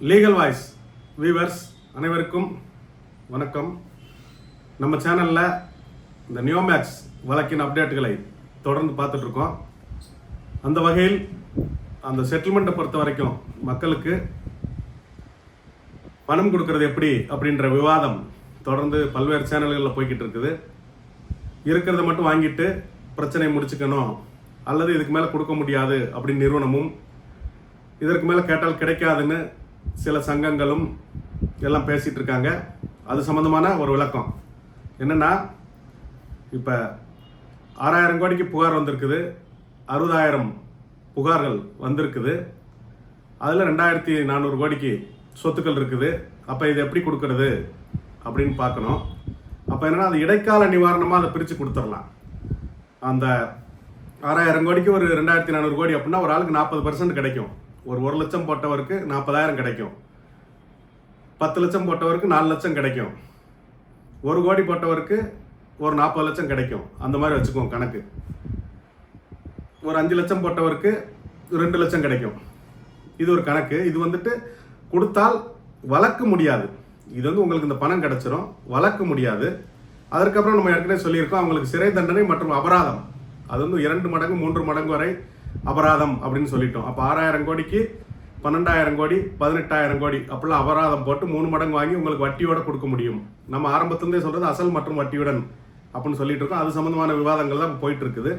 Legal voice viewers அனைவருக்கும் வணக்கம். நம்ம சேனலில் இந்த நியோமேக்ஸ் வழக்கின் அப்டேட்டுகளை தொடர்ந்து பார்த்துட்ருக்கோம். அந்த வகையில் அந்த செட்டில்மெண்ட்டை பொறுத்த வரைக்கும் மக்களுக்கு பணம் கொடுக்கறது எப்படி அப்படின்ற விவாதம் தொடர்ந்து பல்வேறு சேனல்களில் போய்கிட்டு இருக்குது இருக்கிறத மட்டும் வாங்கிட்டு பிரச்சனையை முடிச்சுக்கணும் அல்லது இதுக்கு மேலே கொடுக்க முடியாது அப்படின்னு நிறுவனமும் இதற்கு மேலே கேட்டால் கிடைக்காதுன்னு சில சங்கங்களும் எல்லாம் பேசிகிட்டு இருக்காங்க. அது சம்மந்தமான ஒரு விளக்கம். என்னென்னா இப்போ ஆறாயிரம் கோடிக்கு புகார் வந்திருக்குது. அறுபதாயிரம் புகார்கள் வந்திருக்குது. அதில் ரெண்டாயிரத்தி நானூறு கோடிக்கு சொத்துக்கள் இருக்குது. அப்போ இது எப்படி கொடுக்கறது அப்படின்னு பார்க்கணும். அப்போ என்னன்னா அது இடைக்கால நிவாரணமாக அதை பிரித்து கொடுத்துடலாம். அந்த ஆறாயிரம் கோடிக்கு ஒரு ரெண்டாயிரத்தி நானூறு கோடி அப்படின்னா ஒரு ஆளுக்கு நாற்பது பர்சன்ட் கிடைக்கும். ஒரு ஒரு லட்சம் போட்டவருக்கு நாற்பதாயிரம் கிடைக்கும். பத்து லட்சம் போட்டவருக்கு நாலு லட்சம் கிடைக்கும். ஒரு கோடி போட்டவருக்கு ஒரு நாற்பது லட்சம் கிடைக்கும். அந்த மாதிரி வச்சுக்குவோம் கணக்கு. ஒரு அஞ்சு லட்சம் போட்டவருக்கு ரெண்டு லட்சம் கிடைக்கும். இது ஒரு கணக்கு. இது வந்துட்டு கொடுத்தால் வளர்க்க முடியாது. இது வந்து உங்களுக்கு இந்த பணம் கிடைச்சிரும். வளர்க்க முடியாது. அதற்கப்புறம் நம்ம ஏற்கனவே சொல்லியிருக்கோம் அவங்களுக்கு சிறை தண்டனை மற்றும் அபராதம். அது வந்து இரண்டு மடங்கு மூன்று மடங்கு வரை அபராதம் அப்படின்னு சொல்லிட்டோம். அப்போ ஆறாயிரம் கோடிக்கு பன்னெண்டாயிரம் கோடி பதினெட்டாயிரம் கோடி அப்படிலாம் அபராதம் போட்டு மூணு மடங்கு வாங்கி உங்களுக்கு வட்டியோட கொடுக்க முடியும். நம்ம ஆரம்பத்துலேருந்தே சொல்கிறது அசல் மற்றும் வட்டியுடன் அப்படின்னு சொல்லிட்டு இருக்கோம். அது சம்மந்தமான விவாதங்கள் தான் போயிட்டு இருக்குது.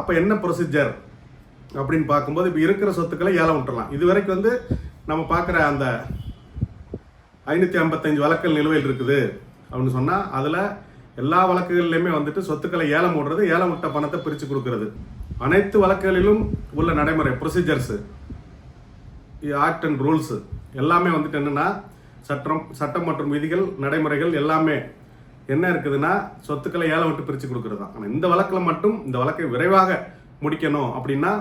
அப்போ என்ன ப்ரொசீஜர் அப்படின்னு பார்க்கும்போது இப்போ இருக்கிற சொத்துக்களை ஏலம் விட்டுறலாம். இது வரைக்கும் வந்து நம்ம பார்க்குற அந்த ஐநூற்றி ஐம்பத்தஞ்சு வழக்கல் நிலுவையில் இருக்குது அப்படின்னு சொன்னால் அதில் எல்லா வழக்குகள்லையுமே வந்துட்டு சொத்துக்களை ஏலம் விடுறது ஏலம் விட்ட பணத்தை பிரித்து கொடுக்கறது. அனைத்து வழக்குகளிலும் உள்ள நடைமுறை ப்ரொசீஜர்ஸு ஆக்ட் அண்ட் ரூல்ஸு எல்லாமே வந்துட்டு என்னென்னா சட்டம் சட்டம் மற்றும் விதிகள் நடைமுறைகள் எல்லாமே என்ன இருக்குதுன்னா சொத்துக்களை ஏழை விட்டு பிரித்து கொடுக்குறது தான் ஆனால் இந்த வழக்கில் மட்டும் இந்த வழக்கை விரைவாக முடிக்கணும் அப்படின்னா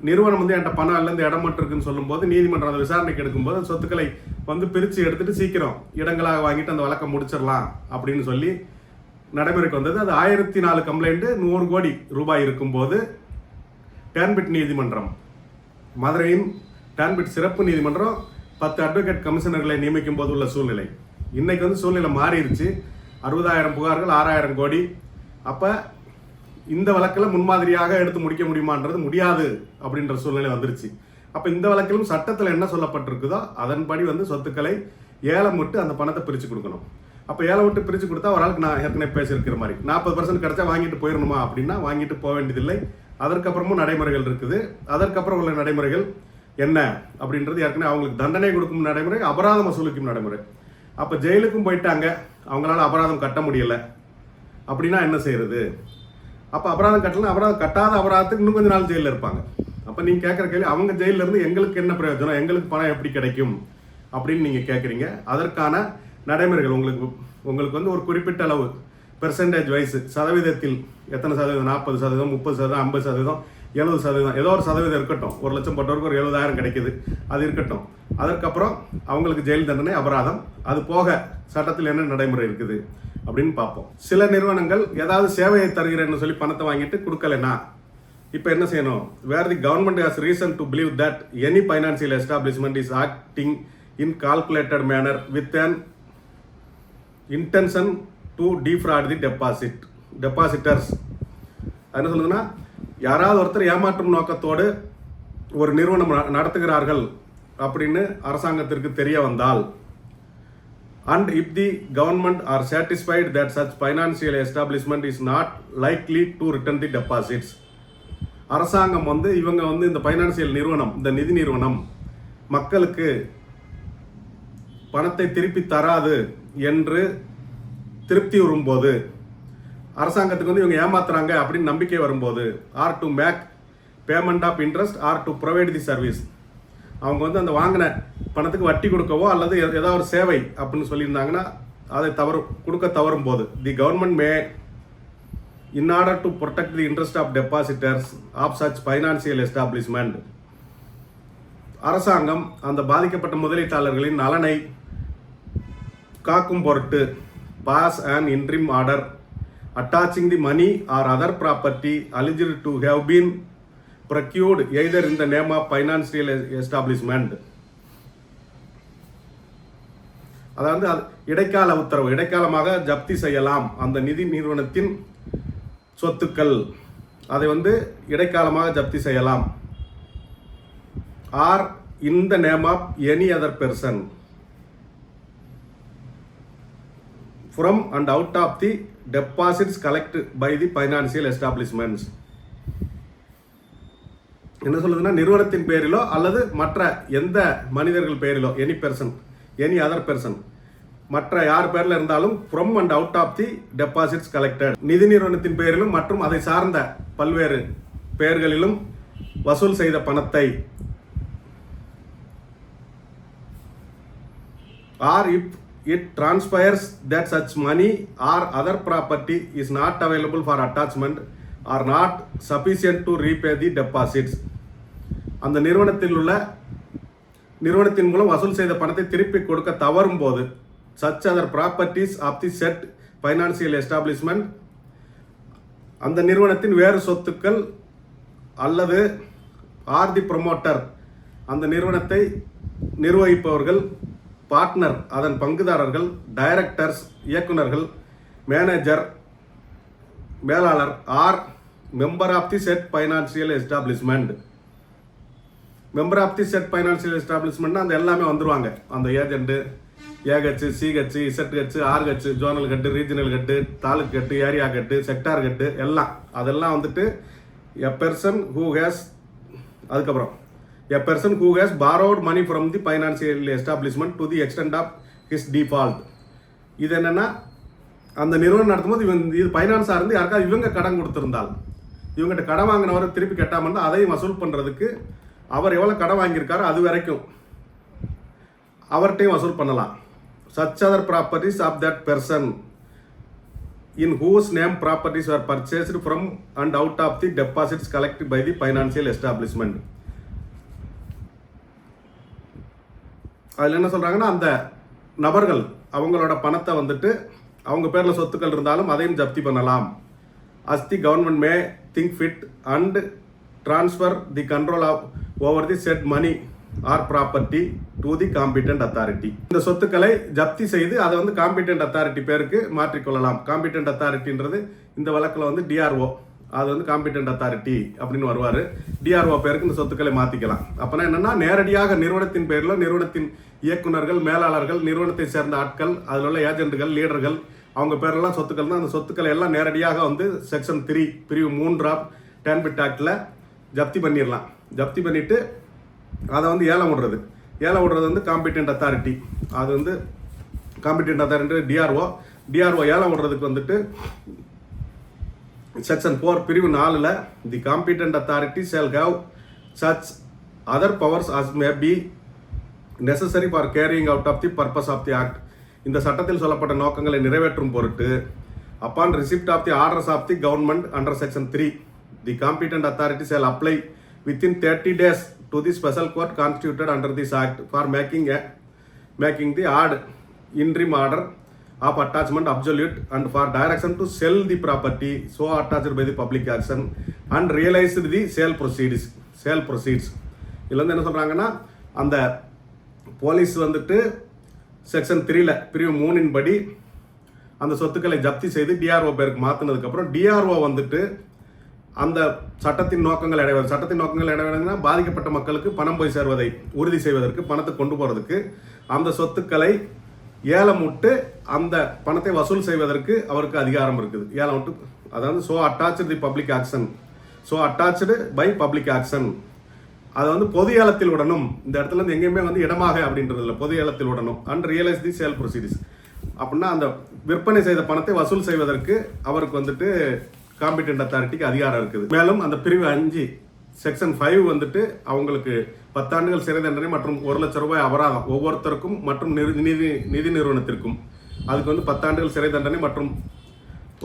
நிறுவனம் வந்து என்கிட்ட பணம் இல்லை இந்த இடம் மட்டும் இருக்குன்னு சொல்லும்போது நீதிமன்றம் அந்த விசாரணைக்கு எடுக்கும்போது சொத்துக்களை வந்து பிரித்து எடுத்துகிட்டு சீக்கிரம் இடங்களாக வாங்கிட்டு அந்த வழக்கை முடிச்சிடலாம் அப்படின்னு சொல்லி நடைமுறைக்கு வந்தது. அது ஆயிரத்தி நாலு கம்ப்ளைண்ட் நூறு கோடி ரூபாய் இருக்கும்போது டேன்பிட் நீதிமன்றம் மதுரையின் டான்பிட் சிறப்பு நீதிமன்றம் பத்து அட்வொகேட் கமிஷனர்களை நியமிக்கும் போது உள்ள சூழ்நிலை. இன்றைக்கு வந்து சூழ்நிலை மாறிடுச்சு. அறுபதாயிரம் புகார்கள் ஆறாயிரம் கோடி. அப்போ இந்த வழக்கில் முன்மாதிரியாக எடுத்து முடிக்க முடியுமான்றது முடியாது அப்படின்ற சூழ்நிலை வந்துருச்சு. அப்போ இந்த வழக்கிலும் சட்டத்தில் என்ன சொல்லப்பட்டிருக்குதோ அதன்படி வந்து சொத்துக்களை ஏலம் விட்டு அந்த பணத்தை பிரித்து கொடுக்கணும். அப்போ ஏழை விட்டு பிரித்து கொடுத்தா ஒரு ஆளுக்கு நான் ஏற்கனவே பேசியிருக்கிற மாதிரி. நாற்பது பர்சன்ட் கிடைச்சா வாங்கிட்டு போயிடணுமா அப்படின்னா வாங்கிட்டு போக வேண்டியதில்லை. அதற்கப்புறமும் நடைமுறைகள் இருக்குது. அதற்கப்புறம் உள்ள நடைமுறைகள் என்ன அப்படின்றது ஏற்கனவே அவங்களுக்கு தண்டனை கொடுக்கும் நடைமுறை அபராதம் வசூலிக்கும் நடைமுறை. அப்போ ஜெயிலுக்கும் போயிட்டாங்க. அவங்களால அபராதம் கட்ட முடியலை. அப்படின்னா என்ன செய்யறது? அப்போ அபராதம் கட்டலாம் அபராதம் கட்டாத அபராதத்துக்கு இன்னும் கொஞ்ச நாள் ஜெயிலில் இருப்பாங்க. அப்போ நீங்கள் கேட்குற கேள்வி அவங்க ஜெயிலில் இருந்து எங்களுக்கு என்ன பிரயோஜனம்? எங்களுக்கு பணம் எப்படி கிடைக்கும்? அப்படின்னு நீங்கள் கேட்குறீங்க அதற்கான நடைமுறைகள் உங்களுக்கு உங்களுக்கு வந்து ஒரு குறிப்பிட்ட அளவு பெர்சன்டேஜ் வைஸ் சதவீதத்தில் எத்தனை சதவீதம்? நாற்பது சதவீதம் முப்பது சதவீதம் ஐம்பது சதவீதம் எழுபது சதவீதம் ஏதோ ஒரு சதவீதம் இருக்கட்டும். ஒரு லட்சம் போட்டவருக்கு ஒரு எழுபதாயிரம் கிடைக்குது. அது இருக்கட்டும். அதற்கப்புறம் அவங்களுக்கு ஜெயில் தண்டனை அபராதம். அது போக சட்டத்தில் என்ன நடைமுறை இருக்குது அப்படின்னு பார்ப்போம். சில நிறுவனங்கள் ஏதாவது சேவையை தருகிறேன்னு சொல்லி பணத்தை வாங்கிட்டு கொடுக்கலனா இப்போ என்ன செய்யணும்? Where the government has reason to believe that any financial establishment is acting in calculated manner with an intention to defraud the deposit depositors என்ன சொல்லுதுன்னா யாராவது ஒருத்தர் ஏமாற்றும் நோக்கத்தோடு ஒரு நிறுவனம் ந- நடத்துகிறார்கள் அப்படின்னு அரசாங்கத்திற்கு தெரிய வந்தால் and if the government are satisfied that such financial establishment is not likely to return the deposits அரசாங்கம் வந்து இவங்க வந்து இந்த ஃபைனான்சியல் நிறுவனம் இந்த நிதி நிறுவனம் மக்களுக்கு பணத்தை திருப்பி தராது என்று திருப்தி வரும்போது அரசாங்கத்துக்கு வந்து இவங்க ஏமாத்துறாங்க அப்படின்னு நம்பிக்கை வரும்போது or to make payment of interest or to provide the service அவங்க வந்து அந்த வாங்கின பணத்துக்கு வட்டி கொடுக்கவோ அல்லது ஏதாவது ஒரு சேவை அப்படின்னு சொல்லியிருந்தாங்கன்னா அதை தவறு கொடுக்க தவறும் போது the government may in order to protect the interest of depositors of such financial establishment அரசாங்கம் அந்த பாதிக்கப்பட்ட முதலீட்டாளர்களின் நலனை காக்கும் பொருட்டு pass and interim order. Attaching the money or other property alleged to have been procured either in the name of financial establishment. அதாவது அது இடைக்கால உத்தரவு இடைக்காலமாக ஜப்தி செய்யலாம். அந்த நிதி நிறுவனத்தின் சொத்துக்கள். அதை வந்து இடைக்காலமாக ஜப்தி செய்யலாம். Or in the name of any other person. From and out of the deposits collect by the financial establishments என்ன சொல்லுதுன்னா நிறுவனத்தின் பேரிலோ அல்லது மற்ற எந்த மனிதர்கள் பேரிலோ any person any other person மற்ற யார் பேரில் இருந்தாலும் from and out of the deposits collected நிதி நிறுவனத்தின் பேரிலும் மற்றும் அதை சார்ந்த பல்வேறு பெயர்களிலும் வசூல் செய்த பணத்தை or if it transpires that such money or other property is not available for attachment or not sufficient to repay the deposits அந்த நிறுவனத்தில் உள்ள நிறுவனத்தின் மூலம் வசூல் செய்த பணத்தை திருப்பி கொடுக்க தவறும் போது such other properties of the said financial establishment அந்த நிறுவனத்தின் வேறு சொத்துக்கள் அல்லது ஆர் தி ப்ரொமோட்டர் அந்த நிறுவனத்தை நிர்வகிப்பவர்கள் பார்ட்னர் அதன் பங்குதாரர்கள் டைரக்டர்ஸ் இயக்குனர்கள் மேனேஜர் மேலாளர் or member of the said financial establishment member of the said financial establishment அந்த எல்லாமே வந்துருவாங்க. அந்த ஏஜென்ட்டு ஏகச்சு சிஹெச்சு இசட் கச்சு ஆர் கச்சு ஜோனல் கட்டு ரீஜனல் கட்டு தாலுக் கட்டு ஏரியா கட்டு செக்டார் கட்டு எல்லாம். அதெல்லாம் வந்துட்டு எ பெர்சன் ஹூ ஹேஸ் அதுக்கப்புறம் a person who has borrowed money ஃப்ரம் the financial establishment to the extent of his default இது என்னென்னா அந்த நிறுவனம் நடத்தும்போது இவன் இது ஃபைனான்ஸாக இருந்து யாருக்காவது இவங்க கடன் கொடுத்துருந்தால் இவங்ககிட்ட கடன் வாங்கினவரை திருப்பி கட்டாமல் இருந்தால் அதையும் வசூல் பண்ணுறதுக்கு அவர் எவ்வளோ கடன் வாங்கியிருக்காரோ அது வரைக்கும் அவர்கிட்டையும் வசூல் பண்ணலாம். Such other properties of that person in whose name properties are purchased from and out of the deposits collect by the financial establishment அதில் என்ன சொல்கிறாங்கன்னா அந்த நபர்கள் அவங்களோட பணத்தை வந்துட்டு அவங்க பேரில் சொத்துக்கள் இருந்தாலும் அதையும் ஜப்தி பண்ணலாம். அஸ்தி government may think fit and transfer the control of over the said money or property to the competent authority இந்த சொத்துக்களை ஜப்தி செய்து அதை வந்து காம்பிட்டன்ட் அத்தாரிட்டி பேருக்கு மாற்றிக்கொள்ளலாம் காம்பிட்டன்ட் அத்தாரிட்டின்றது இந்த வழக்கில் வந்து டிஆர்ஓ அது வந்து காம்பிட்டன்ட் அத்தாரிட்டி அப்படின்னு வருவார். டிஆர்ஓ பேருக்கு இந்த சொத்துக்களை மாற்றிக்கலாம் அப்போனா என்னென்னா நேரடியாக நிறுவனத்தின் பேரில் நிறுவனத்தின் இயக்குனர்கள் மேலாளர்கள் நிறுவனத்தை சேர்ந்த ஆட்கள் அதில் உள்ள ஏஜென்ட்டுகள் லீடர்கள் அவங்க பேரெல்லாம் சொத்துக்கள் தான். அந்த சொத்துக்களை எல்லாம் நேரடியாக வந்து செக்ஷன் த்ரீ பிரிவு மூன்றா டேன்பிட் ஆக்டில் ஜப்தி பண்ணிடலாம் ஜப்தி பண்ணிவிட்டு அதை வந்து ஏலம் விடுறது. ஏலம் விடுறது வந்து காம்பிட்டன்ட் அத்தாரிட்டி அது வந்து காம்பிட்டன்ட் அத்தாரிட்டி டிஆர்ஓ டிஆர்ஓ ஏலம் விடுறதுக்கு வந்துட்டு செக்ஷன் ஃபோர் பிரிவு நாலில் the competent authority shall have such other powers as may be necessary for carrying out of the purpose of the act இந்த சட்டத்தில் சொல்லப்பட்ட நோக்கங்களை நிறைவேற்றும் பொருட்டு upon receipt of the orders of the government under section three the competent authority shall apply within thirty days to the special court constituted under this act for making a making the ad interim order of attachment absolute and for direction to sell the property so attached by the public auction and realised the sale proceeds sale proceeds இதுலேருந்து என்ன சொல்கிறாங்கன்னா அந்த police வந்துட்டு section த்ரீல பிரிவு மூணின் படி அந்த சொத்துக்களை ஜப்தி செய்து டிஆர்ஓ பேருக்கு மாற்றினதுக்கப்புறம் டிஆர்ஓ வந்துட்டு அந்த சட்டத்தின் நோக்கங்கள் அடைவது சட்டத்தின் நோக்கங்கள் அடைவதுன்னா பாதிக்கப்பட்ட மக்களுக்கு பணம் போய் சேர்வதை உறுதி செய்வதற்கு பணத்தை கொண்டு போகிறதுக்கு அந்த சொத்துக்களை ஏலம் விட்டு அந்த பணத்தை வசூல் செய்வதற்கு அவருக்கு அதிகாரம் இருக்குது. ஏலம் விட்டு அதாவது so attached the public auction so attached by public auction அதை வந்து பொது ஏலத்தில் விடணும் இந்த இடத்துல இருந்து எங்கேயுமே வந்து இடமாக அப்படின்றது இல்லை. பொது ஏலத்தில் விடணும் and realise the sale proceeds அப்படின்னா அந்த விற்பனை செய்த பணத்தை வசூல் செய்வதற்கு அவருக்கு வந்துட்டு காம்பிடென்ட் அத்தாரிட்டிக்கு அதிகாரம் இருக்குது. மேலும் அந்த பிரிவு அஞ்சு செக்ஷன் ஃபைவ் வந்துட்டு அவங்களுக்கு பத்தாண்டுகள் சிறை தண்டனை மற்றும் ஒரு லட்சம் ரூபாய் அபராதம் ஒவ்வொருத்தருக்கும் மற்றும் நிதி நிதி நிதி நிறுவனத்திற்கும். அதுக்கு வந்து பத்தாண்டுகள் சிறை தண்டனை மற்றும்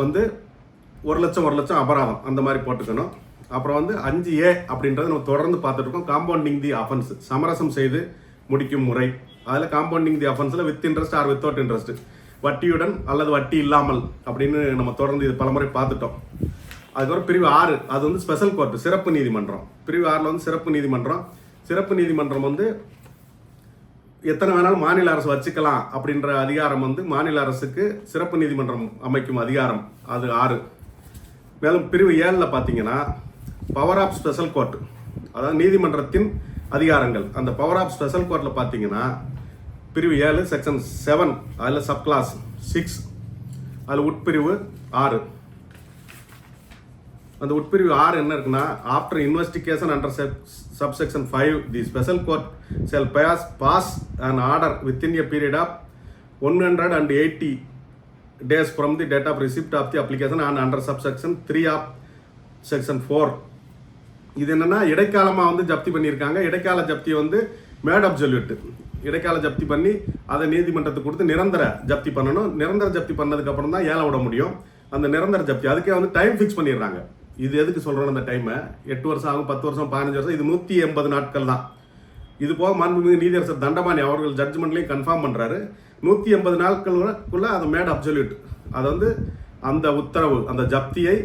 வந்து ஒரு லட்சம் ஒரு லட்சம் அபராதம் அந்த மாதிரி போட்டுக்கணும். அப்புறம் வந்து அஞ்சு ஏ அப்படின்றத நம்ம தொடர்ந்து பார்த்துட்டு இருக்கோம் காம்பவுண்டிங் தி அஃபென்ஸ் சமரசம் செய்து முடிக்கும் முறை. அதில் compounding the அஃபென்ஸில் with interest or without interest வட்டியுடன் அல்லது வட்டி இல்லாமல் அப்படின்னு நம்ம தொடர்ந்து இது பலமுறை பார்த்துட்டோம். அதுக்கப்புறம் பிரிவு ஆறு. அது வந்து ஸ்பெஷல் கோர்ட் சிறப்பு நீதிமன்றம். பிரிவு ஆறில் வந்து சிறப்பு நீதிமன்றம். சிறப்பு நீதிமன்றம் வந்து எத்தனை வேணாலும் மாநில அரசு வச்சுக்கலாம் அப்படின்ற அதிகாரம் வந்து மாநில அரசுக்கு சிறப்பு நீதிமன்றம் அமைக்கும் அதிகாரம். அது ஆறு. மேலும் பிரிவு ஏழில் பார்த்தீங்கன்னா பவர் ஆஃப் ஸ்பெஷல் கோர்ட் அதாவது நீதிமன்றத்தின் அதிகாரங்கள். அந்த பவர் ஆஃப் ஸ்பெஷல் கோர்ட்டில் பார்த்தீங்கன்னா பிரிவு ஏழு செக்ஷன் செவன் அதில் சப் கிளாஸ் சிக்ஸ் அதில் உட்பிரிவு ஆறு. அந்த உட்பிரிவு ஆறு என்ன இருக்குன்னா after investigation under subsection five the special court shall bias pass and order within a period of one hundred and eighty days from the date of receipt of the application and under subsection three of section four இது என்னன்னா இடைக்காலமாக வந்து ஜப்தி பண்ணியிருக்காங்க. இடைக்கால ஜப்தி வந்து mat absolute இடைக்கால ஜப்தி பண்ணி அதை நீதிமன்றத்துக்கு கொடுத்து நிரந்தர ஜப்தி பண்ணணும். நிரந்தர ஜப்தி பண்ணதுக்கப்புறம் தான் ஏழை விட முடியும். அந்த நிரந்தர ஜப்தி அதுக்கே வந்து டைம் ஃபிக்ஸ் பண்ணிடுறாங்க. இது எதுக்கு சொல்கிறோம் அந்த டைமை எட்டு வருஷம் ஆகும் பத்து வருஷம் பதினஞ்சு வருஷம் இது நூற்றி எண்பது நாட்கள் தான். இது போக மாண்புமிகு நீதியரசர் தண்டபாணி அவர்கள் ஜட்ஜ்மெண்ட்லேயும் கன்ஃபார்ம் பண்ணுறாரு நூற்றி எண்பது நாட்களுக்குள்ளே அது மேட் அப்சல்யூட் அது வந்து அந்த உத்தரவு அந்த ஜப்தியை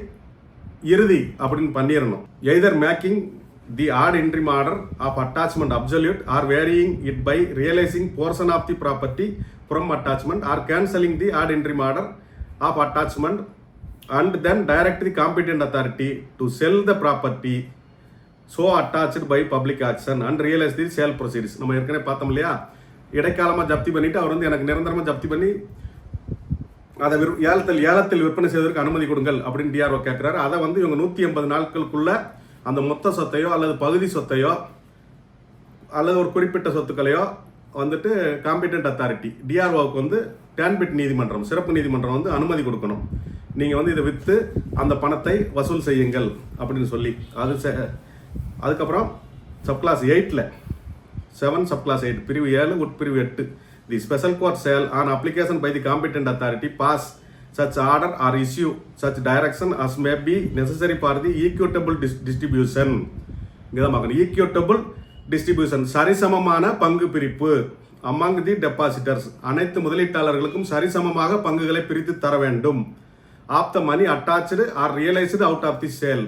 இறுதி அப்படின்னு பண்ணிடணும் either making the ad interim order of attachment absolute or varying it by realising portion of the property from attachment or cancelling the ad interim order of attachment and then direct the competent authority to sell the property so attached by public auction and realise the sale proceeds நம்ம ஏற்கனவே பார்த்தோம் இல்லையா? இடைக்காலமாக ஜப்தி பண்ணிவிட்டு அவர் வந்து எனக்கு நிரந்தரமாக ஜப்தி பண்ணி அதை விற் ஏலத்தில் ஏலத்தில் விற்பனை செய்வதற்கு அனுமதி கொடுங்கள் அப்படின்னு டிஆர்ஓ கேட்குறாரு. அதை வந்து இவங்க நூற்றி எண்பது நாட்களுக்குள்ள அந்த மொத்த சொத்தையோ அல்லது பகுதி சொத்தையோ அல்லது ஒரு குறிப்பிட்ட சொத்துக்களையோ வந்துட்டு காம்பிடென்ட் அத்தாரிட்டி டிஆர்ஓவுக்கு வந்து டேன்பிட் நீதிமன்றம் சிறப்பு நீதிமன்றம் வந்து அனுமதி கொடுக்கணும். நீங்கள் வந்து இதை விற்று அந்த பணத்தை வசூல் செய்யுங்கள் அப்படின்னு சொல்லி. அது செ- அதுக்கப்புறம் சப்கிளாஸ் எயிட்டில் செவன் சப்கிளாஸ் எயிட் பிரிவு ஏழு உட்பிரிவு எட்டு. The special court shall on application by the competent authority pass such order or issue such direction as may be necessary for the equitable dis- distribution. இங்கே தான் பார்க்கணும். ஈக்யூட்டபிள் டிஸ்ட்ரிபியூஷன் சரிசமமான பங்கு பிரிப்பு அமங் தி டெபாசிட்டர்ஸ் அனைத்து முதலீட்டாளர்களுக்கும் சரிசமமாக பங்குகளை பிரித்து தர வேண்டும். Of the money attached or realised out of the sale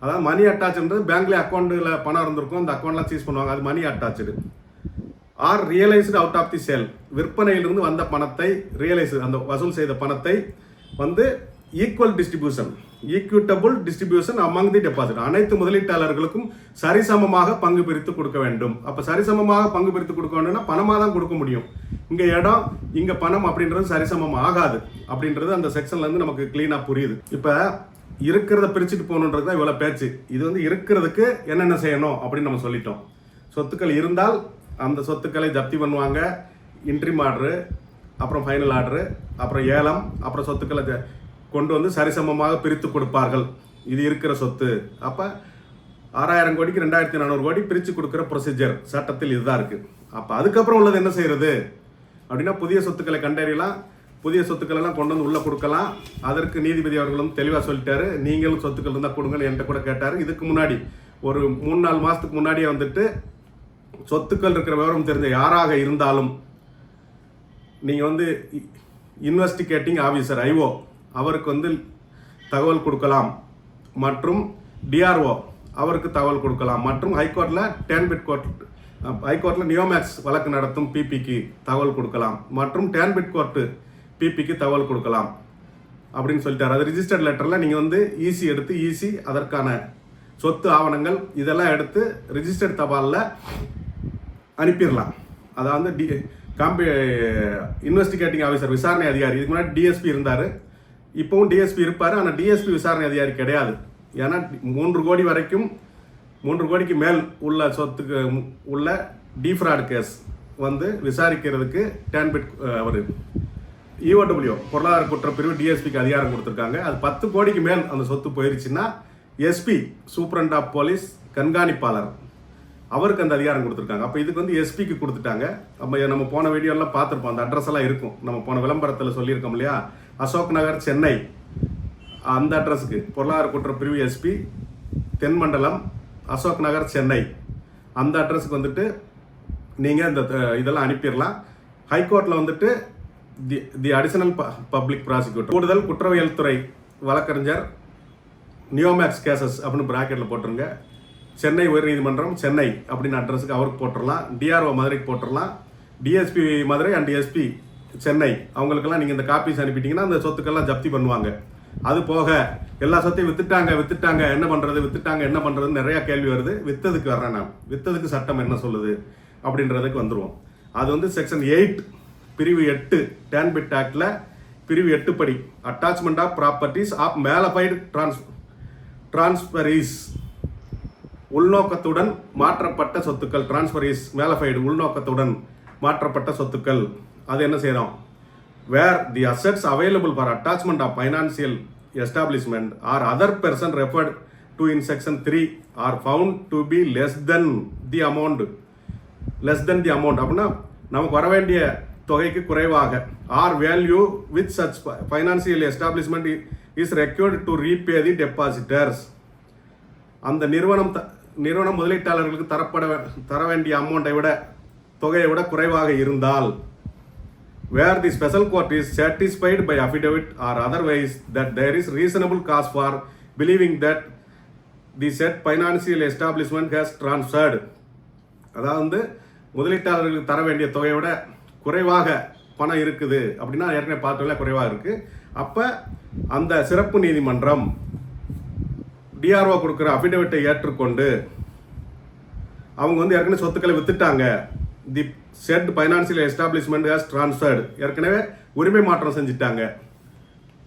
அதாவது மணி அட்டாச்சுன்றது பேங்க்ல அக்கௌண்ட்டில் பணம் இருந்திருக்கும். அந்த அக்கௌண்ட்லாம் சீஸ் பண்ணுவாங்க. அது money attached or realised out of the sale விற்பனையிலிருந்து வந்த பணத்தை ரியலைஸ் அந்த வசூல் செய்த பணத்தை வந்து equal distribution equitable distribution among the deposit அனைத்து முதலீட்டாளர்களுக்கும் சரிசமமாக பங்கு பிரித்து கொடுக்க வேண்டும். அப்போ சரிசமமாக பங்கு பிரித்து கொடுக்க வேண்டும்னா பணமாக தான் கொடுக்க முடியும். இங்கே இடம் இங்கே பணம் அப்படின்றது சரிசமம் ஆகாது அப்படின்றது அந்த செக்ஷன்லேருந்து நமக்கு க்ளீனாக புரியுது. இப்போ இருக்கிறத பிரிச்சுட்டு போகணுன்றது தான் இவ்வளோ பேச்சு. இது வந்து இருக்கிறதுக்கு என்னென்ன செய்யணும் அப்படின்னு நம்ம சொல்லிட்டோம். சொத்துக்கள் இருந்தால் அந்த சொத்துக்களை ஜப்தி பண்ணுவாங்க. இன்ட்ரிம் ஆர்டரு அப்புறம் ஃபைனல் ஆர்டரு அப்புறம் ஏலம் அப்புறம் சொத்துக்களை கொண்டு வந்து சரிசமமாக பிரித்து கொடுப்பார்கள். இது இருக்கிற சொத்து. அப்போ ஆறாயிரம் கோடிக்கு ரெண்டாயிரத்தி நானூறு கோடி பிரித்து கொடுக்குற ப்ரொசீஜர் சட்டத்தில் இதுதான் இருக்குது அப்போ அதுக்கப்புறம் உள்ளது என்ன செய்கிறது அப்படின்னா புதிய சொத்துக்களை கண்டறியலாம். புதிய சொத்துக்கள் எல்லாம் கொண்டு வந்து உள்ளே கொடுக்கலாம். அதற்கு நீதிபதி அவர்களும் தெளிவாக சொல்லிட்டாரு. நீங்களும் சொத்துக்கள் இருந்தால் கொடுங்கன்னு என்கிட்ட கூட கேட்டார். இதுக்கு முன்னாடி ஒரு மூணு நாலு மாதத்துக்கு முன்னாடியே வந்துட்டு சொத்துக்கள் இருக்கிற விவரம் தெரிஞ்ச யாராக இருந்தாலும் நீங்கள் வந்து இன்வெஸ்டிகேட்டிங் ஆஃபீஸர் ஐஓ அவருக்கு வந்து தகவல் கொடுக்கலாம். மற்றும் டிஆர்ஓ அவருக்கு தகவல் கொடுக்கலாம். மற்றும் ஹைகோர்ட்டில் டேன்பிட் கோர்ட் ஹைகோர்ட்டில் நியோமேக்ஸ் வழக்கு நடத்தும் பிபிக்கு தகவல் கொடுக்கலாம். மற்றும் டேன்பிட் கோர்ட்டு பிபிக்கு தகவல் கொடுக்கலாம். அப்படின்னு சொல்லிட்டார். அது ரிஜிஸ்டர்ட் லெட்டரில் நீங்கள் வந்து ஈசி எடுத்து ஈசி அதற்கான சொத்து ஆவணங்கள் இதெல்லாம் எடுத்து ரிஜிஸ்டர்ட் தபாலில் அனுப்பிடலாம். அதாவது டி காம்பி இன்வெஸ்டிகேட்டிங் ஆஃபீஸர் விசாரணை அதிகாரி இதுக்கு முன்னாடி டிஎஸ்பி இருந்தார். இப்போவும் டிஎஸ்பி இருப்பார் ஆனால் டிஎஸ்பி விசாரணை அதிகாரி கிடையாது. ஏன்னா மூன்று கோடி வரைக்கும் மூன்று கோடிக்கு மேல் உள்ள சொத்துக்கு மு- உள்ள டிஃப்ராட் கேஸ் வந்து விசாரிக்கிறதுக்கு டேன்பிட் அவர் இஓடபிள்யூ பொருளாதார குற்றப்பிரிவு டிஎஸ்பிக்கு அதிகாரம் கொடுத்துருக்காங்க. அது பத்து கோடிக்கு மேல் அந்த சொத்து போயிருச்சுன்னா எஸ்பி சூப்ரண்ட் ஆஃப் போலீஸ் கண்காணிப்பாளர். அவருக்கு அந்த அதிகாரம் கொடுத்துருக்காங்க. அப்போ இதுக்கு வந்து எஸ்பிக்கு கொடுத்துட்டாங்க. நம்ம நம்ம போன வீடியோலாம் பார்த்துருப்போம். அந்த அட்ரஸ் எல்லாம் இருக்கும். நம்ம போன விளம்பரத்தில் சொல்லியிருக்கோம் இல்லையா? அசோக் நகர் சென்னை. அந்த அட்ரஸுக்கு பொருளாதார குற்றப்பிரிவு எஸ்பி தென்மண்டலம் அசோக் நகர் சென்னை. அந்த அட்ரஸுக்கு வந்துட்டு நீங்கள் இந்த இதெல்லாம் அனுப்பிடலாம். ஹைகோர்ட்டில் வந்துட்டு the the additional public prosecutor கூடுதல் குற்றவியல் துறை வழக்கறிஞர் நியோமேக்ஸ் கேசஸ் அப்படின்னு ப்ராக்கெட்டில் போட்டுருங்க. சென்னை உயர்நீதிமன்றம் சென்னை அப்படின்னு அட்ரஸுக்கு அவருக்கு போட்டுடலாம் டிஆர்ஓ மதுரைக்கு போட்டுடலாம் DSP Madurai and SP Chennai. அவங்களுக்கெல்லாம் நீங்கள் இந்த காப்பீஸ் அனுப்பிட்டீங்கன்னா அந்த சொத்துக்கெல்லாம் ஜப்தி பண்ணுவாங்க. அது போக எல்லா சொத்தையும் வித்துட்டாங்க வித்துட்டாங்க என்ன பண்ணுறது வித்துட்டாங்க என்ன பண்ணுறதுன்னு நிறையா கேள்வி வருது. வித்ததுக்கு வர்றேன் நான். வித்ததுக்கு சட்டம் என்ன சொல்லுது அப்படின்றதுக்கு வந்துருவோம். அது வந்து செக்ஷன் எயிட் பிரிவு எட்டு டேன் பிட் ஆக்டில் பிரிவு எட்டு படி attachment of properties of mala fide trans transferees உள்நோக்கத்துடன் மாற்றப்பட்ட சொத்துக்கள். டிரான்ஸ்பரிஸ் மேலஃபைடு உள்நோக்கத்துடன் மாற்றப்பட்ட சொத்துக்கள். அது என்ன செய்கிறோம் where the assets available for attachment of financial establishment or other person referred to in section three or found to be less than the amount less than the amount அப்படின்னா நமக்கு வர வேண்டிய தொகைக்கு குறைவாக or value with such financial establishment is required to repay the depositors அந்த நிறுவனம் த- நிறுவனம் முதலீட்டாளர்களுக்கு தரப்பட வே- தர வேண்டிய அமௌண்ட்டை விட தொகையை விட குறைவாக இருந்தால் where the special court is satisfied by affidavit or otherwise that there is reasonable cause for believing that the said financial establishment has transferred அதாவது வந்து முதலீட்டாளர்களுக்கு தர வேண்டிய தொகையை விட குறைவாக பணம் இருக்குது. அப்படின்னா ஏற்கனவே பார்த்தோம்ல குறைவாக இருக்குது அப்போ அந்த சிறப்பு நீதிமன்றம் டிஆர்ஓ கொடுக்குற அஃபிடவிட்டை ஏற்றுக்கொண்டு அவங்க வந்து ஏற்கனவே சொத்துக்களை வித்துட்டாங்க. The said financial establishment has transferred ஏற்கனவே உரிமை மாற்றம் செஞ்சுட்டாங்க.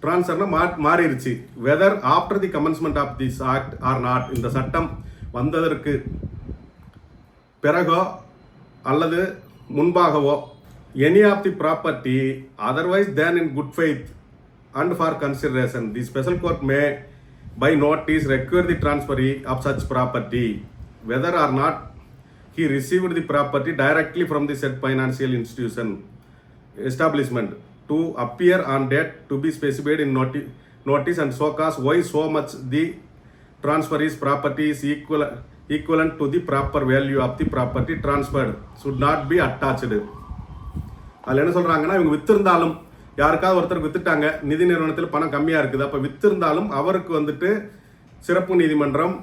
ட்ரான்ஸ்ஃபர்னா மா மாறிடுச்சு whether after the commencement of this act or not இந்த சட்டம் வந்ததற்கு பிறகோ அல்லது முன்பாகவோ any of the property otherwise than in good faith and for consideration the special court may by notice require the transferee of such property whether or not he received the property directly from the said financial institution establishment to appear on date to be specified in noti- notice and so cause why so much the transfer is property is equal equivalent to the proper value of the property transferred should not be attached அதில் என்ன சொல்றாங்கன்னா இவங்க வித்திருந்தாலும் யாருக்காவது ஒருத்தர் வித்துட்டாங்க நிதி நிறுவனத்தில் பணம் கம்மியாக இருக்குது அப்போ வித்திருந்தாலும் அவருக்கு வந்துட்டு சிறப்பு நீதிமன்றம்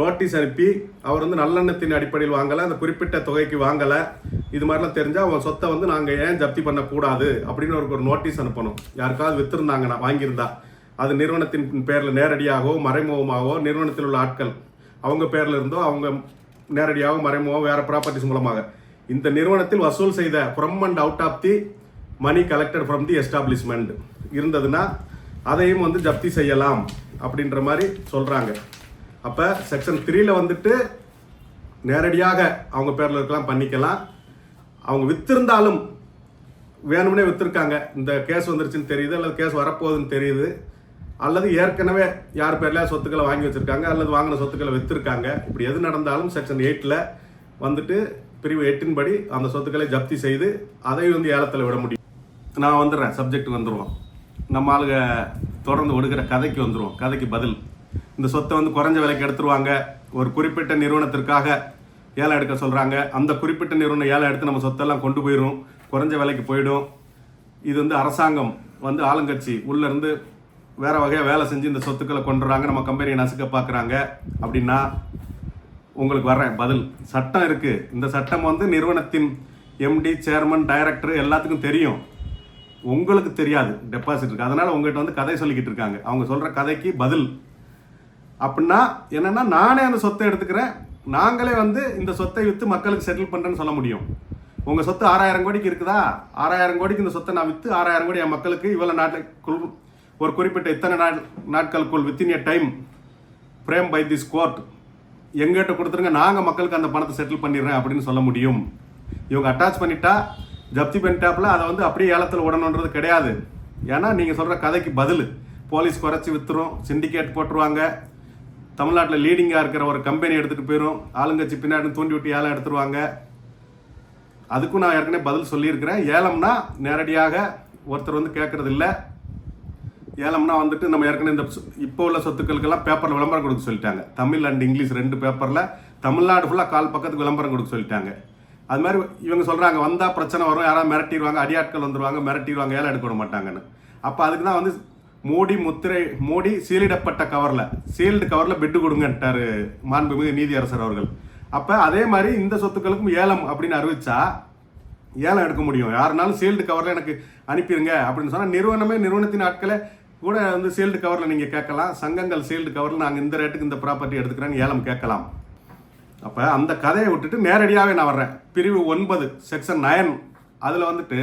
நோட்டீஸ் அனுப்பி அவர் வந்து நல்லெண்ணத்தின் அடிப்படையில் வாங்கலை அந்த குறிப்பிட்ட தொகைக்கு வாங்கலை. இது மாதிரிலாம் தெரிஞ்சால் அவன் சொத்தை வந்து நாங்கள் ஏன் ஜப்தி பண்ணக்கூடாது அப்படின்னு அவருக்கு ஒரு நோட்டீஸ் அனுப்பணும். யாருக்காவது வித்திருந்தாங்கன்னா வாங்கியிருந்தா. அது நிறுவனத்தின் பேரில் நேரடியாகவோ மறைமுகமாகவோ நிறுவனத்தில் உள்ள ஆட்கள் அவங்க பேரில் இருந்தோ அவங்க நேரடியாகவோ மறைமுகமாக வேறு ப்ராப்பர்ட்டிஸ் மூலமாக. இந்த நிறுவனத்தில் வசூல் செய்த from and out of the money collected from the establishment இருந்ததுன்னா அதையும் வந்து ஜப்தி செய்யலாம் அப்படின்ற மாதிரி சொல்கிறாங்க அப்போ செக்ஷன் த்ரீல வந்துட்டு நேரடியாக அவங்க பேரில் இருக்கலாம் பண்ணிக்கலாம். அவங்க வித்திருந்தாலும் வேணும்னே வித்திருக்காங்க. இந்த கேஸ் வந்துருச்சுன்னு தெரியுது அல்லது கேஸ் வரப்போகுதுன்னு தெரியுது அல்லது ஏற்கனவே யார் பேரில் சொத்துக்களை வாங்கி வச்சுருக்காங்க அல்லது வாங்கின சொத்துக்களை வித்திருக்காங்க. இப்படி எது நடந்தாலும் செக்ஷன் எயிட்டில் வந்துட்டு பிரிவு எட்டின் படி அந்த சொத்துக்களை ஜப்தி செய்து அதை வந்து ஏலத்தில் விட முடியும். நான் வந்துடுறேன் சப்ஜெக்ட் வந்துடுவோம் நம்ம ஆளுங்க தொடர்ந்து ஒடுக்கிற கதைக்கு வந்துடுவோம் கதைக்கு பதில். இந்த சொத்தை வந்து குறைஞ்ச விலைக்கு எடுத்துருவாங்க. ஒரு குறிப்பிட்ட நிறுவனத்திற்காக ஏழை எடுக்க சொல்கிறாங்க அந்த குறிப்பிட்ட நிறுவனம் ஏழை எடுத்து நம்ம சொத்தெல்லாம் கொண்டு போயிடும் குறைஞ்ச விலைக்கு போயிடும். இது வந்து அரசாங்கம் வந்து ஆளுங்கட்சி உள்ளேருந்து இருந்து வகையாக வேலை செஞ்சு இந்த சொத்துக்களை கொண்டுறாங்க. நம்ம கம்பெனியை நசுக்க பார்க்குறாங்க அப்படின்னா உங்களுக்கு வர்றேன் பதில். சட்டம் இருக்குது இந்த சட்டம் வந்து நிறுவனத்தின் எம்டி சேர்மன் டைரக்டர் எல்லாத்துக்கும் தெரியும். உங்களுக்கு தெரியாது டெபாசிட் இருக்குது அதனால் உங்கள்கிட்ட வந்து கதை சொல்லிக்கிட்டு இருக்காங்க. அவங்க சொல்கிற கதைக்கு பதில். அப்படின்னா என்னென்னா நானே அந்த சொத்தை எடுத்துக்கிறேன். நாங்களே வந்து இந்த சொத்தை விற்று மக்களுக்கு செட்டில் பண்ணுறேன்னு சொல்ல முடியும். உங்கள் சொத்து ஆறாயிரம் கோடிக்கு இருக்குதா? ஆறாயிரம் கோடிக்கு இந்த சொத்தை நான் விற்று ஆறாயிரம் கோடி என் மக்களுக்கு இவ்வளோ நாட்டுக்குள் ஒரு குறிப்பிட்ட இத்தனை நாள் நாட்களுக்குள் within a time frame by this court எங்கிட்ட கொடுத்துருங்க நாங்கள் மக்களுக்கு அந்த பணத்தை செட்டில் பண்ணிடுறேன் அப்படின்னு சொல்ல முடியும். இவங்க அட்டாச் பண்ணிட்டா ஜப்தி பண்ணிட்டாப்புல அதை வந்து அப்படியே ஏலத்தில் விடணுன்றது கிடையாது. ஏன்னா நீங்கள் சொல்கிற கதைக்கு பதில். போலீஸ் குறைச்சி வித்துரும் சிண்டிகேட் போட்டுருவாங்க. தமிழ்நாட்டில் லீடிங்காக இருக்கிற ஒரு கம்பெனி எடுத்துகிட்டு போயிடும் ஆளுங்கட்சி பின்னாடி தூண்டி விட்டு ஏலம் எடுத்துருவாங்க. அதுக்கும் நான் ஏற்கனவே பதில் சொல்லியிருக்கிறேன். ஏலம்னா நேரடியாக ஒருத்தர் வந்து கேட்குறது இல்லை ஏலம்னா வந்துட்டு நம்ம ஏற்கனவே இந்த இப்போ உள்ள சொத்துக்களுக்கெல்லாம் பேப்பரில் விளம்பரம் கொடுக்க சொல்லிட்டாங்க. தமிழ் அண்ட் இங்கிலீஷ் ரெண்டு பேப்பரில் தமிழ்நாடு ஃபுல்லாக கால் பக்கத்துக்கு விளம்பரம் கொடுக்க சொல்லிட்டாங்க. அது மாதிரி இவங்க சொல்கிறாங்க வந்தால் பிரச்சனை வரும் யாராவது மிரட்டிடுவாங்க அடியாட்கள் வந்துடுவாங்க மிரட்டிடுவாங்க ஏலம் எடுக்க விட மாட்டாங்கன்னு. அப்போ அதுக்கு தான் வந்து மோடி முத்திரை மோடி சீலிடப்பட்ட கவரில் சீல்டு கவரில் பெட்டு கொடுங்கன்ட்டாரு மாண்புமிகு நீதியரசர் அவர்கள். அப்போ அதே மாதிரி இந்த சொத்துக்களுக்கும் ஏலம் அப்படின்னு அறிவிச்சா ஏலம் எடுக்க முடியும். யாருனாலும் சீல்டு கவரில் எனக்கு அனுப்பிடுங்க அப்படின்னு சொன்னால் நிறுவனமே நிறுவனத்தின் ஆட்களை கூட வந்து சீல்டு கவரில் நீங்கள் கேட்கலாம் சங்கங்கள் சீல்டு கவரில் நாங்கள் இந்த ரேட்டுக்கு இந்த ப்ராப்பர்ட்டி எடுத்துக்கிறேன்னு ஏலம் கேட்கலாம். அப்போ அந்த கதையை விட்டுட்டு நேரடியாகவே நான் வர்றேன். பிரிவு ஒன்பது செக்ஷன் நயன் அதில் வந்துட்டு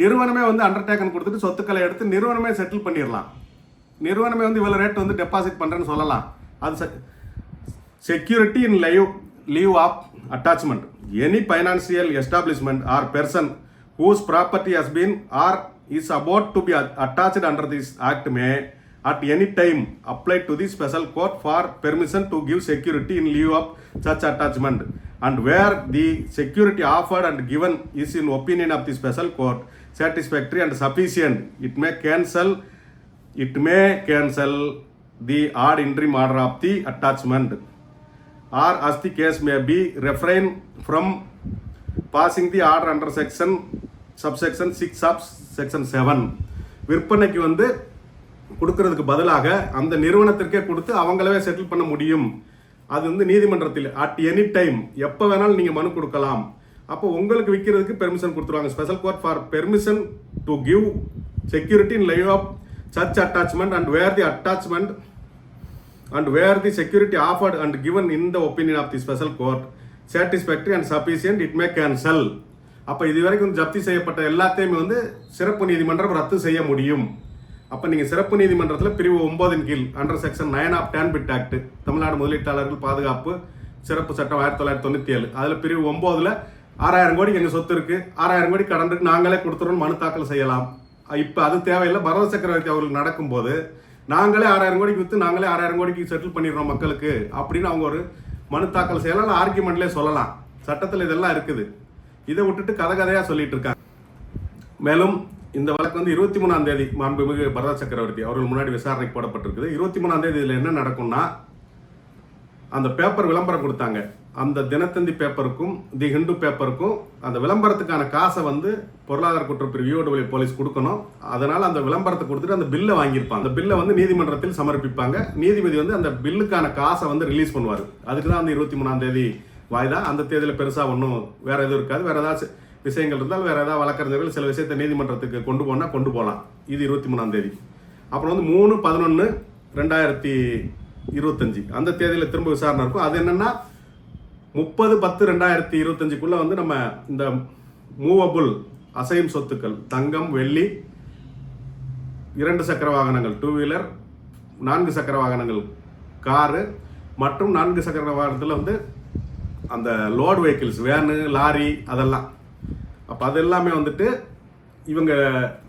நிறுவனமே வந்து அண்டர்டேக்கன் கொடுத்துட்டு சொத்துக்களை எடுத்து நிறுவனமே செட்டில் பண்ணிடலாம். நிறுவனமே வந்து இவ்வளோ ரேட் வந்து டெபாசிட் பண்ணுறேன்னு சொல்லலாம். அது security in lieu lieu of attachment any financial establishment or person whose property has been or is about to be attached under this act may at any time apply to the special court for permission to give security in lieu of such attachment and where the security offered and given is in opinion of the special court satisfactory and sufficient it may cancel it may cancel the odd interim order of the attachment or as the case may be refrain from passing the order under section subsection 6 of section 7 விற்பனைக்கு வந்து கொடுக்கறதுக்கு பதிலாக அந்த நிறுவனத்திற்கே கொடுத்து அவங்களவே settle பண்ண முடியும். அது வந்து நீதிமன்றத்தில் அட் எனி டைம் எப்போ வேணாலும் நீங்கள் மனு கொடுக்கலாம். அப்போ உங்களுக்கு விற்கிறதுக்கு பெர்மிஷன் கொடுத்துருவாங்க. Special court for permission to give security in lieu of search attachment and where the attachment and where the security offered and given in the opinion of the special court satisfactory and sufficient it may cancel அப்போ இது வரைக்கும் ஜப்தி செய்யப்பட்ட எல்லாத்தையுமே வந்து சிறப்பு நீதிமன்றம் ரத்து செய்ய முடியும். அப்போ நீங்கள் சிறப்பு நீதிமன்றத்தில் பிரிவு ஒன்பதின் கீழ் under section nine of TANPID act Tamil Nadu முதலீட்டாளர்கள் பாதுகாப்பு சிறப்பு சட்டம் ஆயிரத்தி தொள்ளாயிரத்தி தொண்ணூற்றி ஏழு. அதில் பிரிவு ஒம்போதில் ஆறாயிரம் கோடி எங்கள் சொத்து இருக்குது ஆறாயிரம் கோடி கடன் இருக்கு நாங்களே கொடுத்துருவோம் மனு தாக்கல் செய்யலாம். இப்போ அது தேவையில்லை. பரத சக்கரவர்த்தி அவர்கள் நடக்கும்போது நாங்களே ஆறாயிரம் கோடிக்கு விற்று நாங்களே ஆறாயிரம் கோடிக்கு செட்டில் பண்ணிடுறோம் மக்களுக்கு அப்படின்னு அவங்க ஒரு மனு தாக்கல் செய்யலாம். இல்லை ஆர்கியூமெண்ட்லேயே சொல்லலாம். சட்டத்தில் இதெல்லாம் இருக்குது. இதை விட்டுட்டு கதை கதையாக சொல்லிட்டு இருக்காங்க. மேலும் இந்த வழக்கு வந்து இருபத்தி மூணாம் தேதி மாண்புமிகு பரத சக்கரவர்த்தி அவர்கள் முன்னாடி விசாரணைக்கு போடப்பட்டிருக்குது. இருபத்தி மூணாம் தேதி இதில் என்ன நடக்கும்னா அந்த பேப்பர் விளம்பரம் கொடுத்தாங்க. அந்த தினத்தந்தி பேப்பருக்கும் தி ஹிந்து பேப்பருக்கும் அந்த விளம்பரத்துக்கான காசை வந்து பொருளாதார குற்றப்பிரிவு யூடபிள்யூ போலீஸ் கொடுக்கணும். அதனால் அந்த விளம்பரத்தை கொடுத்துட்டு அந்த பில்லை வாங்கியிருப்பாங்க. அந்த பில்லை வந்து நீதிமன்றத்தில் சமர்ப்பிப்பாங்க. நீதிபதி வந்து அந்த பில்லுக்கான காசை வந்து ரிலீஸ் பண்ணுவார். அதுக்கு தான் அந்த இருபத்தி மூணாம் தேதி வாய்தா. அந்த தேதியில் பெருசாக ஒன்றும் வேறு எதுவும் இருக்காது. வேறு ஏதாச்சும் விஷயங்கள் இருந்தால் வேறு ஏதாவது வழக்கறிஞர்கள் சில விஷயத்தை நீதிமன்றத்துக்கு கொண்டு போனால் கொண்டு போகலாம் இது இருபத்தி மூணாம் தேதி. அப்புறம் வந்து மூணு பதினொன்று ரெண்டாயிரத்தி இருபத்தஞ்சி. அந்த தேதியில் திரும்ப விசாரணை இருக்கும். அது என்னென்னா முப்பது பத்து ரெண்டாயிரத்தி இருபத்தஞ்சிக்குள்ளே வந்து நம்ம இந்த மூவபுள் அசையும் சொத்துக்கள் தங்கம் வெள்ளி இரண்டு சக்கர வாகனங்கள் டூ வீலர் நான்கு சக்கர வாகனங்கள் காரு மற்றும் நான்கு சக்கர வாகனத்தில் வந்து அந்த லோட் வெஹிக்கிள்ஸ் வேனு லாரி அதெல்லாம். அப்போ அது எல்லாமே வந்துட்டு இவங்க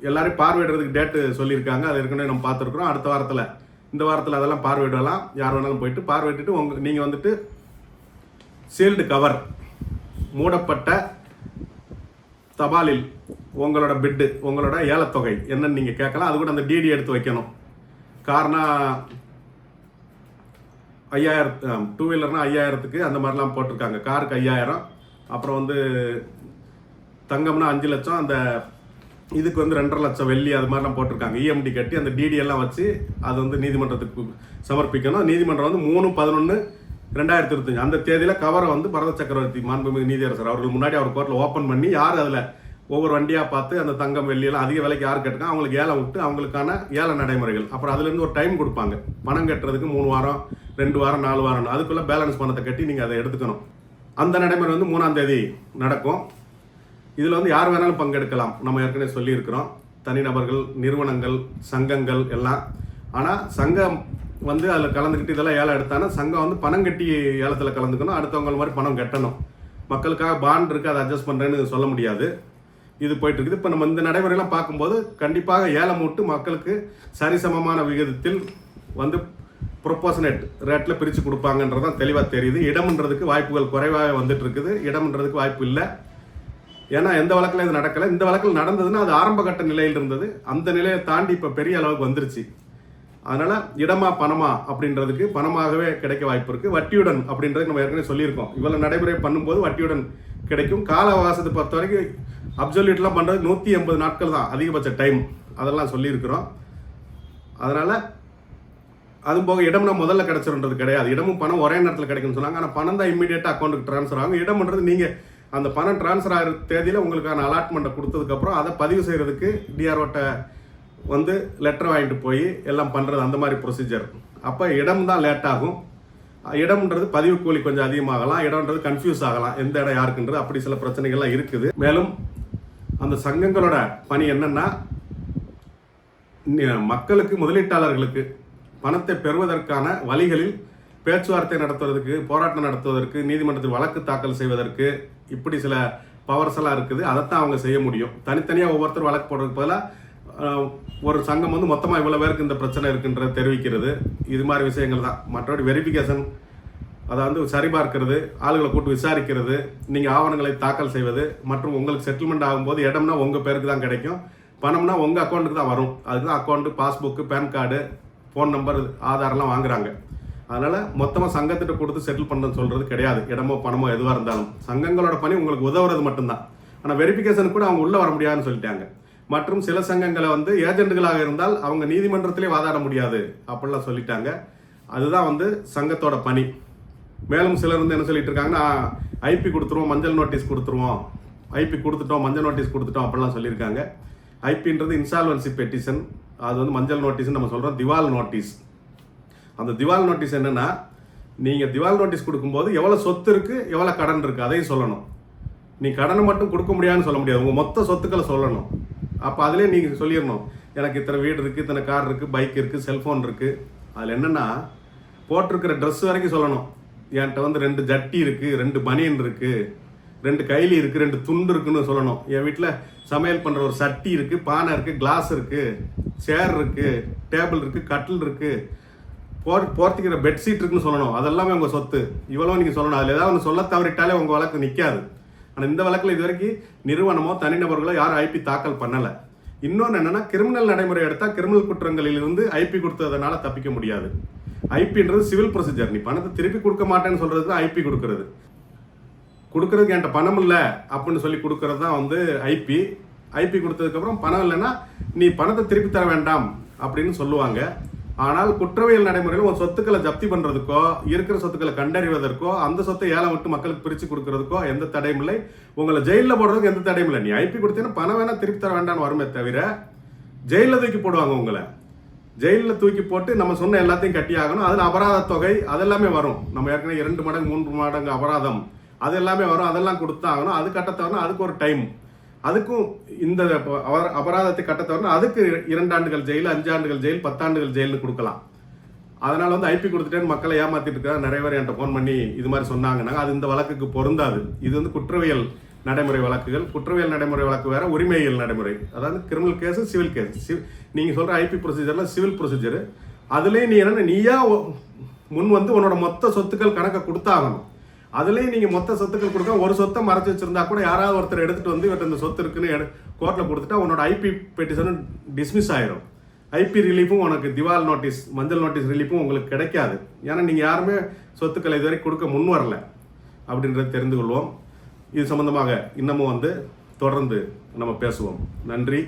எல்லாரையும் பார்வையிடுறதுக்கு டேட்டு சொல்லியிருக்காங்க. அது ஏற்கனவே நம்ம பார்த்துருக்குறோம். அடுத்த வாரத்தில் இந்த வாரத்தில் அதெல்லாம் பார்வையிடலாம். யார் வேணாலும் போயிட்டு பார்வையிட்டுட்டு உங்க நீங்கள் வந்துட்டு சீல்டு கவர் மூடப்பட்ட தபாலில் உங்களோட பிட்டு உங்களோட ஏலத்தொகை என்னன்னு நீங்கள் கேட்கலாம். அது கூட அந்த டிடி எடுத்து வைக்கணும். காரணம் ஐயாயிரம் டூ வீலர்னால் ஐயாயிரத்துக்கு அந்த மாதிரிலாம் போட்டிருக்காங்க. காருக்கு ஐயாயிரம். அப்புறம் வந்து தங்கம்னா அஞ்சு லட்சம் அந்த இதுக்கு வந்து ரெண்டரை லட்சம் வெள்ளி அது மாதிரிலாம் போட்டிருக்காங்க. இஎம்டி கட்டி அந்த டிடி எல்லாம் வச்சு அது வந்து நீதிமன்றத்துக்கு சமர்ப்பிக்கணும். நீதிமன்றம் வந்து மூணு பதினொன்று ரெண்டாயிரத்தி இருபத்தஞ்சு. அந்த தேதியில் கவரை வந்து பரத சக்கரவர்த்தி மாண்புமிகு நீதியரசர் அவர்கள் முன்னாடி அவர் கோர்ட்டில் ஓப்பன் பண்ணி யார் அதில் ஒவ்வொரு வண்டியாக பார்த்து அந்த தங்கம் வெள்ளியெல்லாம் அதிக விலைக்கு யார் கேட்டுக்கா அவங்களுக்கு ஏலம் விட்டு அவங்களுக்கான ஏல நடைமுறைகள். அப்புறம் அதுலேருந்து ஒரு டைம் கொடுப்பாங்க. பணம் கட்டுறதுக்கு மூணு வாரம் ரெண்டு வாரம் நாலு வாரம். அதுக்குள்ளே பேலன்ஸ் பணத்தை கட்டி நீங்கள் அதை எடுத்துக்கணும். அந்த நடைமுறை வந்து மூணாம் தேதி நடக்கும். இதில் வந்து யார் வேணாலும் பங்கெடுக்கலாம். நம்ம ஏற்கனவே சொல்லியிருக்கிறோம். தனிநபர்கள் நிறுவனங்கள் சங்கங்கள் எல்லாம். ஆனால் சங்கம் வந்து அதில் கலந்துக்கிட்டு இதெல்லாம் ஏலம் எடுத்தானா சங்கம் வந்து பணம் கட்டி ஏலத்தில் கலந்துக்கணும். அடுத்தவங்க மாதிரி பணம் கட்டணும். மக்களுக்காக பாண்ட் இருக்குது அதை அட்ஜஸ்ட் பண்ணுறேன்னு சொல்ல முடியாது. இது போயிட்டு இருக்குது. இப்போ நம்ம இந்த நடைமுறையெல்லாம் பார்க்கும்போது கண்டிப்பாக ஏலம் விட்டு மக்களுக்கு சரிசமமான விகிதத்தில் வந்து ப்ரொப்போசனேட் ரேட்டில் பிரித்து கொடுப்பாங்கன்றதான் தெளிவாக தெரியுது. இடம்ன்றதுக்கு வாய்ப்புகள் குறைவாக வந்துட்டு இருக்குது. இடம்ன்றதுக்கு வாய்ப்பு இல்லை. ஏன்னா எந்த வழக்கில் இது நடக்கலை? இந்த வழக்கில் நடந்ததுன்னா அது ஆரம்ப கட்ட நிலையில் இருந்தது. அந்த நிலையை தாண்டி இப்போ பெரிய அளவுக்கு வந்துருச்சு. அதனால இடமா பணமா அப்படின்றதுக்கு பணமாகவே கிடைக்க வாய்ப்பு இருக்குது வட்டியுடன் அப்படின்றது நம்ம ஏற்கனவே சொல்லியிருக்கோம். இவ்வளவு நடைமுறை பண்ணும்போது வட்டியுடன் கிடைக்கும். கால அவகாசத்தை பொறுத்த வரைக்கும் அப்சல்யூட்லாம் பண்ணுறது நூற்றி எண்பது நாட்கள் தான் அதிகபட்ச டைம் அதெல்லாம் சொல்லியிருக்கிறோம். அதனால் அது போக இடம்னா முதல்ல கிடச்சிருன்றது கிடையாது. இடமும் பணம் ஒரே நேரத்தில் கிடைக்கும்னு சொன்னாங்க. ஆனால் பணம் தான் இம்மீடியட்டாக அக்கௌண்ட்டுக்கு ட்ரான்ஸ்ஃபர் ஆகும். இடம்ன்றது நீங்கள் அந்த பணம் டிரான்ஸ்ஃபர் ஆகிற தேதியில் உங்களுக்கான அலாட்மெண்ட்டை கொடுத்ததுக்கப்புறம் அதை பதிவு செய்கிறதுக்கு டிஆர்ஓட்ட வந்து லெட்டர் வாங்கிட்டு போய் எல்லாம் பண்ணுறது அந்த மாதிரி ப்ரொசீஜர் அப்போ இடம் தான் லேட் ஆகும். இடம்ன்றது பதிவு கூலி கொஞ்சம் அதிகமாகலாம். இடம்ன்றது கன்ஃபியூஸ் ஆகலாம். எந்த இடம் யாருக்குன்றது அப்படி சில பிரச்சனைகள்லாம் இருக்குது. மேலும் அந்த சங்கங்களோட பணி என்னென்னா மக்களுக்கு முதலீட்டாளர்களுக்கு பணத்தை பெறுவதற்கான வழிகளில் பேச்சுவார்த்தை நடத்துவதற்கு போராட்டம் நடத்துவதற்கு நீதிமன்றத்தில் வழக்கு தாக்கல் செய்வதற்கு இப்படி சில பவர்ஸ் எல்லாம் இருக்குது. அதைத்தான் அவங்க செய்ய முடியும். தனித்தனியாக ஒவ்வொருத்தர் வழக்கு போடுறதுக்கு பதிலாக ஒரு சங்கம் வந்து மொத்தமாக இவ்வளோ பேருக்கு இந்த பிரச்சனை இருக்குன்றதை தெரிவிக்கிறது. இது மாதிரி விஷயங்கள் தான். மற்றபடி வெரிஃபிகேஷன் அதை வந்து சரிபார்க்கிறது ஆளுகளை கூட்டு விசாரிக்கிறது நீங்கள் ஆவணங்களை தாக்கல் செய்வது மற்றும் உங்களுக்கு செட்டில்மெண்ட் ஆகும்போது இடம்னா உங்கள் பேருக்கு தான் கிடைக்கும். பணம்னா உங்கள் அக்கௌண்ட்டுக்கு தான் வரும். அதுக்கு தான் account passbook PAN card phone number ஆதார்லாம் வாங்குறாங்க. அதனால் மொத்தமாக சங்கத்திட்ட கொடுத்து செட்டில் பண்ணுன்னு சொல்கிறது கிடையாது. இடமோ பணமோ எதுவாக இருந்தாலும். சங்கங்களோட பணி உங்களுக்கு உதவுறது மட்டும்தான். ஆனால் வெரிஃபிகேஷன் கூட அவங்க உள்ளே வர முடியாதுன்னு சொல்லிட்டாங்க. மற்றும் சில சங்கங்களை வந்து ஏஜென்ட்டுகளாக இருந்தால் அவங்க நீதிமன்றத்திலே வாதாட முடியாது அப்படிலாம் சொல்லிட்டாங்க. அதுதான் வந்து சங்கத்தோட பணி. மேலும் சிலர் வந்து என்ன சொல்லிட்டு இருக்காங்கன்னா ஐபி கொடுத்துருவோம் மஞ்சள் நோட்டீஸ் கொடுத்துருவோம். ஐபி கொடுத்துட்டோம் மஞ்சள் நோட்டீஸ் கொடுத்துட்டோம் அப்படிலாம் சொல்லியிருக்காங்க. ஐபின்றது இன்சால்வன்சி பெட்டிஷன் அது வந்து மஞ்சள் நோட்டீஸ்னு நம்ம சொல்கிறோம் திவால் நோட்டீஸ். அந்த திவால் நோட்டீஸ் என்னென்னா நீங்கள் திவால் நோட்டீஸ் கொடுக்கும்போது எவ்வளோ சொத்து இருக்குது எவ்வளோ கடன் இருக்குது அதையும் சொல்லணும். நீ கடனை மட்டும் கொடுக்க முடியாதுன்னு சொல்ல முடியாது. உங்கள் மொத்த சொத்துக்களை சொல்லணும். அப்போ அதிலே நீங்கள் சொல்லிடணும். எனக்கு இத்தனை வீடு இருக்குது இத்தனை கார் இருக்குது பைக் இருக்குது செல்ஃபோன் இருக்குது அதில் என்னென்னா போட்டிருக்கிற ட்ரெஸ் வரைக்கும் சொல்லணும். என்கிட்ட வந்து ரெண்டு ஜட்டி இருக்குது ரெண்டு பனியன் இருக்குது ரெண்டு கைலி இருக்குது ரெண்டு துண்டு இருக்குன்னு சொல்லணும். என் வீட்டில் சமையல் பண்ணுற ஒரு சட்டி இருக்குது பானை இருக்குது கிளாஸ் இருக்குது சேர் இருக்குது டேபிள் இருக்குது கட்டில் இருக்குது போர் போர்த்திக்கிற பெட்ஷீட் இருக்குன்னு சொல்லணும். அதெல்லாமே உங்கள் சொத்து. இவ்வளோ நீங்கள் சொல்லணும். அதில் ஏதாவது ஒன்று சொல்ல தவறிட்டாலே உங்கள் வழக்கு நிற்காது ஆனால் இந்த வழக்கில் இது வரைக்கும் நிறுவனமோ தனிநபர்களோ யாரும் ஐபி தாக்கல் பண்ணலை. இன்னொன்று என்னென்னா கிரிமினல் நடைமுறை எடுத்தால் கிரிமினல் குற்றங்களிலிருந்து ஐபி கொடுத்ததுனால தப்பிக்க முடியாது. ஐபின்றது சிவில் ப்ரொசீஜர் நீ பணத்தை திருப்பி கொடுக்க மாட்டேன்னு சொல்கிறது தான் ஐபி கொடுக்கறது. கொடுக்கறதுக்கு என்கிட்ட பணம் இல்லை அப்படின்னு சொல்லி கொடுக்கறது தான் வந்து ஐபி ஐபி கொடுத்ததுக்கப்புறம் பணம் இல்லைன்னா நீ பணத்தை திருப்பி தர வேண்டாம் அப்படின்னு சொல்லுவாங்க. ஆனால் குற்றவியல் நடைமுறையில் உன் சொத்துக்களை ஜப்தி பண்ணுறதுக்கோ இருக்கிற சொத்துக்களை கண்டறிவதற்கோ அந்த சொத்தை ஏலம் விட்டு மக்களுக்கு பிரித்து கொடுக்கறதுக்கோ எந்த தடையும் இல்லை. உங்களை ஜெயிலில் போடுறதுக்கு எந்த தடையும் இல்லை. நீ ஐபி கொடுத்தீங்கன்னா பணம் வேணால் திருப்பி தர வேண்டாம்னு வருமே தவிர ஜெயிலில் தூக்கி போடுவாங்க உங்களை. ஜெயிலில் தூக்கி போட்டு நம்ம சொன்ன எல்லாத்தையும் கட்டி ஆகணும். அதில் அபராத தொகை அதெல்லாமே வரும். நம்ம ஏற்கனவே இரண்டு மடங்கு மூன்று மடங்கு அபராதம் அது எல்லாமே வரும். அதெல்லாம் கொடுத்தாகணும். அது கட்டத்தவணும் அதுக்கு ஒரு டைம் அதுக்கும் இந்த ப- அபராதத்தை கட்ட அதுக்கு இரண்டாண்டுகள் ஜெயில் அஞ்சு ஆண்டுகள் ஜெயில் பத்தாண்டுகள் ஜெயில்னு கொடுக்கலாம். அதனால வந்து ஐபி கொடுத்துட்டேன்னு மக்களை ஏமாத்திட்டு இருக்கா நிறைய பேர் என்கிட்ட ஃபோன் பண்ணி இது மாதிரி சொன்னாங்கன்னா அது இந்த வழக்குக்கு பொருந்தாது. இது வந்து குற்றவியல் நடைமுறை வழக்குகள். குற்றவியல் நடைமுறை வழக்கு வேற உரிமையியல் நடைமுறை. அதாவது கிரிமினல் கேஸு சிவில் கேஸ் நீங்கள் சொல்கிற ஐபி ப்ரொசீஜரில் சிவில் ப்ரொசீஜர் அதுலேயும் நீ என்னென்ன நீயா முன் வந்து உன்னோட மொத்த சொத்துக்கள் கணக்கை கொடுத்தாகணும். அதுலேயும் நீங்கள் மொத்த சொத்துக்கள் கொடுக்க ஒரு சொத்தை மறைச்சி வச்சிருந்தா கூட யாராவது ஒருத்தர் எடுத்துகிட்டு வந்து இவர்கிட்ட இந்த சொத்து இருக்குன்னு கோர்ட்டில் கொடுத்துட்டா உன்னோட ஐபி பெட்டிஷனும் டிஸ்மிஸ் ஆயிரும். ஐபி ரிலீஃபும் உனக்கு திவால் நோட்டீஸ் மஞ்சள் நோட்டீஸ் ரிலீஃபும் உங்களுக்கு கிடைக்காது. ஏன்னா நீங்கள் யாருமே சொத்துக்களை இதுவரை கொடுக்க முன் வரல அப்படின்றத தெரிந்து கொள்வோம். இது சம்மந்தமாக இன்னமும் வந்து தொடர்ந்து நம்ம பேசுவோம். நன்றி.